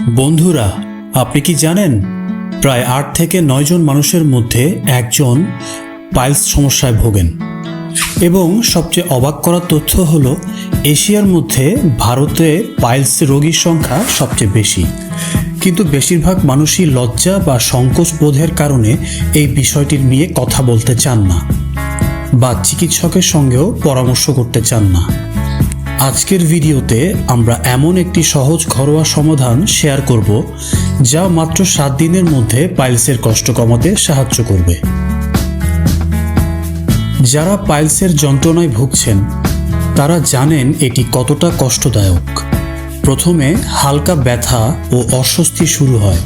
বন্ধুরা, আপনি কি জানেন, প্রায় আট থেকে নয় জন মানুষের মধ্যে একজন পাইলস সমস্যায় ভোগেন। এবং সবচেয়ে অবাক করার তথ্য হলো, এশিয়ার মধ্যে ভারতে পাইলস রোগীর সংখ্যা সবচেয়ে বেশি। কিন্তু বেশিরভাগ মানুষই লজ্জা বা সংকোচ বোধের কারণে এই বিষয়টি নিয়ে কথা বলতে চান না, বা চিকিৎসকের সঙ্গেও পরামর্শ করতে চান না। আজকের ভিডিওতে আমরা এমন একটি সহজ ঘরোয়া সমাধান শেয়ার করব, যা মাত্র সাত দিনের মধ্যে পাইলসের কষ্ট কমাতে সাহায্য করবে। যারা পাইলসের যন্ত্রণায় ভুগছেন, তারা জানেন এটি কতটা কষ্টদায়ক। প্রথমে হালকা ব্যথা ও অস্বস্তি শুরু হয়।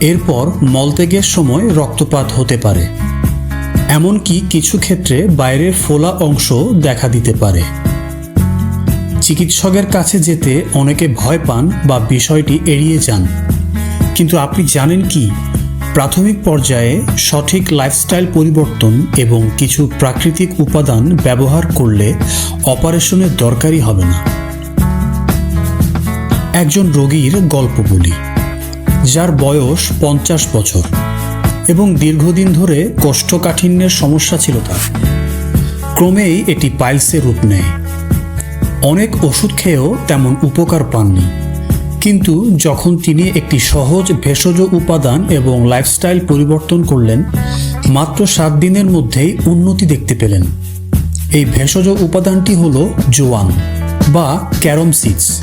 এরপর মলত্যাগের সময় রক্তপাত হতে পারে। এমনকি কিছু ক্ষেত্রে বাইরের ফোলা অংশ দেখা দিতে পারে। চিকিৎসকের কাছে যেতে অনেকে ভয় পান বা বিষয়টি এড়িয়ে যান। কিন্তু আপনি জানেন কি? প্রাথমিক পর্যায়ে সঠিক লাইফস্টাইল পরিবর্তন এবং কিছু প্রাকৃতিক উপাদান ব্যবহার করলে অপারেশনের দরকারই হবে না। একজন রোগীর গল্প বলি, যার বয়স পঞ্চাশ বছর এবং দীর্ঘদিন ধরে কোষ্ঠকাঠিন্যের সমস্যা ছিল তার। ক্রমেই এটি পাইলসে রূপ নেয়। অনেক ওষুধ খেয়েও তেমন উপকার পাননি। কিন্তু যখন তিনি একটি সহজ ভেষজ উপাদান এবং লাইফস্টাইল পরিবর্তন করলেন, মাত্র সাত দিনের মধ্যেই উন্নতি দেখতে পেলেন। এই ভেষজ উপাদানটি হল জোয়ান বা ক্যারম সিডস।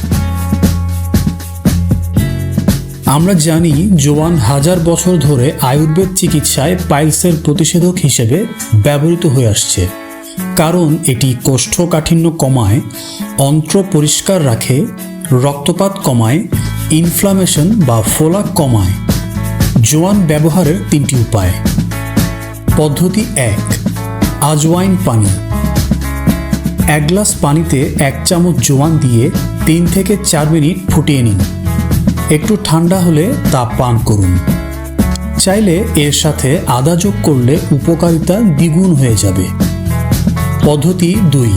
আমরা জানি জোয়ান হাজার বছর ধরে আয়ুর্বেদ চিকিৎসায় পাইলসের প্রতিষেধক হিসেবে ব্যবহৃত হয়ে আসছে। কারণ এটি কোষ্ঠকাঠিন্য কমায়, অন্ত্র পরিষ্কার রাখে, রক্তপাত কমায় ইনফ্লামেশন বা ফোলা কমায়। জোয়ান ব্যবহারের তিনটি উপায়। পদ্ধতি এক, আজওয়াইন পানি। এক গ্লাস পানিতে এক চামচ জোয়ান দিয়ে তিন থেকে চার মিনিট ফুটিয়ে নিন। একটু ঠান্ডা হলে তা পান করুন। চাইলে এর সাথে আদা যোগ করলে উপকারিতা দ্বিগুণ হয়ে যাবে। পদ্ধতি দুই,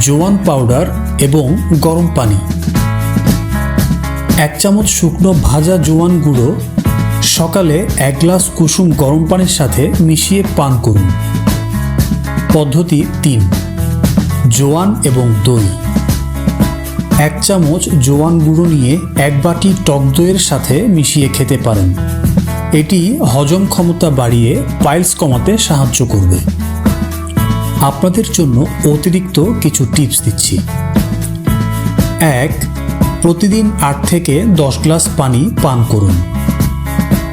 জোয়ান পাউডার এবং গরম পানি। এক চামচ শুকনো ভাজা জোয়ান গুঁড়ো, সকালে এক গ্লাস কুসুম গরম পানির সাথে মিশিয়ে পান করুন। পদ্ধতি তিন, জোয়ান এবং দই। এক চামচ জোয়ান গুঁড়ো নিয়ে এক বাটি টক দইয়ের সাথে মিশিয়ে খেতে পারেন। এটি হজম ক্ষমতা বাড়িয়ে পাইলস কমাতে সাহায্য করবে। আপনাদের জন্য অতিরিক্ত কিছু টিপস দিচ্ছি। এক, প্রতিদিন আট থেকে দশ গ্লাস পানি পান করুন।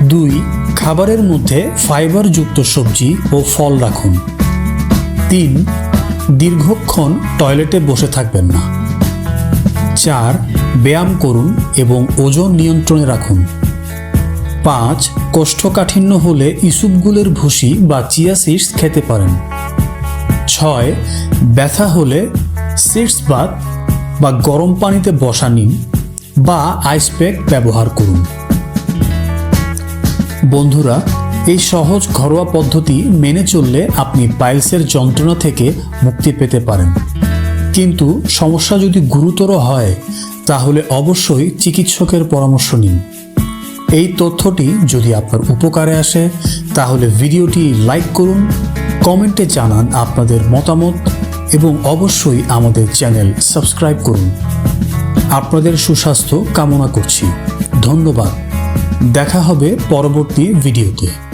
দুই, খাবারের মধ্যে ফাইবারযুক্ত সবজি ও ফল রাখুন। তিন, দীর্ঘক্ষণ টয়লেটে বসে থাকবেন না। চার, ব্যায়াম করুন এবং ওজন নিয়ন্ত্রণে রাখুন। পাঁচ, কোষ্ঠকাঠিন্য হলে ইসুপগুলের ভুসি বা চিয়া সিডস খেতে পারেন। ছয়, ব্যথা হলে সিডস বাথ বা গরম পানিতে বসা নিন বা আইস প্যাক ব্যবহার করুন। বন্ধুরা, এই সহজ ঘরোয়া পদ্ধতি মেনে চললে আপনি পাইলসের যন্ত্রণা থেকে মুক্তি পেতে পারেন। কিন্তু সমস্যা যদি গুরুতর হয়, তাহলে অবশ্যই চিকিৎসকের পরামর্শ নিন। এই তথ্যটি যদি আপনার উপকারে আসে, তাহলে ভিডিওটি লাইক করুন কমেন্টে জানান আপনাদের মতামত এবং অবশ্যই আমাদের চ্যানেল সাবস্ক্রাইব করুন। আপনাদের সুস্বাস্থ্য কামনা করছি। ধন্যবাদ। দেখা হবে পরবর্তী ভিডিওতে।